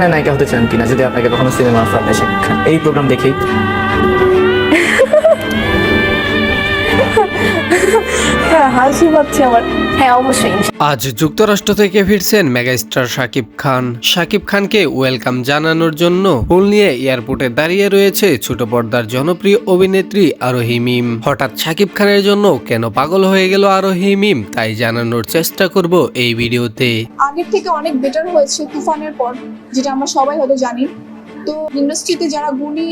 খানের নায়িকা হতে চান কিনা যদি আপনাকে কখনো সিনেমা দেয় এই প্রোগ্রাম দেখেই হাসি পাচ্ছে আমার। হ্যাঁ অবশ্যই আজ যুক্তরাষ্ট্র থেকে ফিরছেন মেগাস্টার শাকিব খান। শাকিব খানকে ওয়েলকাম জানানোর জন্য ফুল নিয়ে এয়ারপোর্টে দাঁড়িয়ে রয়েছে ছোট পর্দার জনপ্রিয় অভিনেত্রী আরোহি মিম। হঠাৎ শাকিব খানের জন্য কেন পাগল হয়ে গেল আরোহি মিম তাই জানানোর চেষ্টা করব এই ভিডিওতে। আগের থেকে অনেক বেটার হয়েছে তুফানের পর যেটা আমরা সবাই হয়তো জানি। তো ইন্ডাস্ট্রিতে যারা গুণী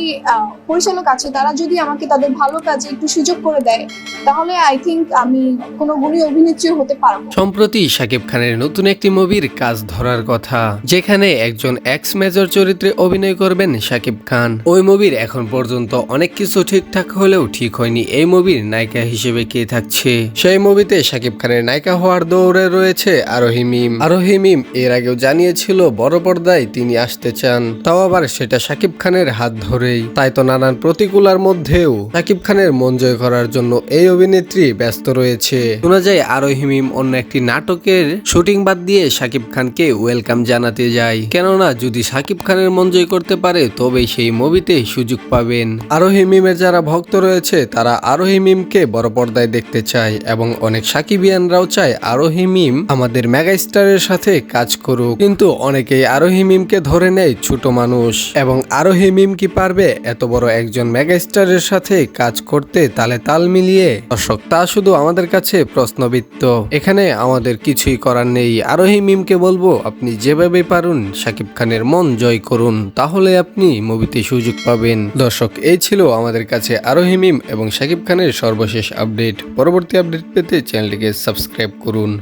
পরিচালক আছে, তারা যদি আমাকে তাদের ভালো কাজে একটু সুযোগ করে দেয়, তাহলে আই থিংক আমি কোনো গুণী অভিনেত্রী হতে পারব। সম্প্রতি শাকিব খানের নতুন একটি মুভির কাজ ধরার কথা, যেখানে একজন এক্স মেজর চরিত্রে অভিনয় করবেন শাকিব খান। ওই মুভির এখন পর্যন্ত অনেক কিছু ঠিকঠাক হলেও ঠিক হয়নি এই মুভির নায়িকা হিসেবে কে থাকছে। সেই মুভিতে শাকিব খানের নায়িকা হওয়ার দৌড়ে রয়েছে আরোহি মিম। আরোহি মিম এর আগেও জানিয়েছিল, বড় পর্দায় তিনি আসতে চান। তাও আবার সেটা শাকিব খানের হাত ধরেই। তাই তো নানান প্রতিকূলার মধ্যেও শাকিব খানের মন জয় করার জন্য এই অভিনেত্রী ব্যস্ত রয়েছে। শোনা যায় আরও হিমিম অন্য একটি নাটকের শুটিং বাদ দিয়ে শাকিব খানকে ওয়েলকাম জানাতে যায়। কেননা, যদি শাকিব খানের মন জয় করতে পারে, তবেই সেই মুভিতে সুযোগ পাবেন। আরোহী মিমের যারা ভক্ত রয়েছে, তারা আরোহী মিমকে বড় পর্দায় দেখতে চায় এবং অনেক সাকিবিয়ানরাও চায় আরোহী মিম আমাদের মেগা স্টারের সাথে কাজ করুক। কিন্তু অনেকেই আরোহী মিমকে ধরে নেয় ছোট মানুষ। এবং আরোহী মিম কি পারবে? এত বড় একজন মেগা স্টারের সাথে কাজ করতে তালে তাল মিলিয়ে? দর্শক, তা শুধু আমাদের কাছে প্রশ্নবিত্ত। এখানে আমাদের কিছুই করার নেই। আরোহী মিমকে বলব, আপনি যেভাবে পারুন, শাকিব খানের মন জয় করুন। তাহলে আপনি মুভিতে সুযোগ পাবেন। দর্শক, এই ছিল আমাদের কাছে আরোহী মিম এবং শাকিব খানের সর্বশেষ আপডেট। পরবর্তী আপডেট পেতে চ্যানেলটিকে সাবস্ক্রাইব করুন।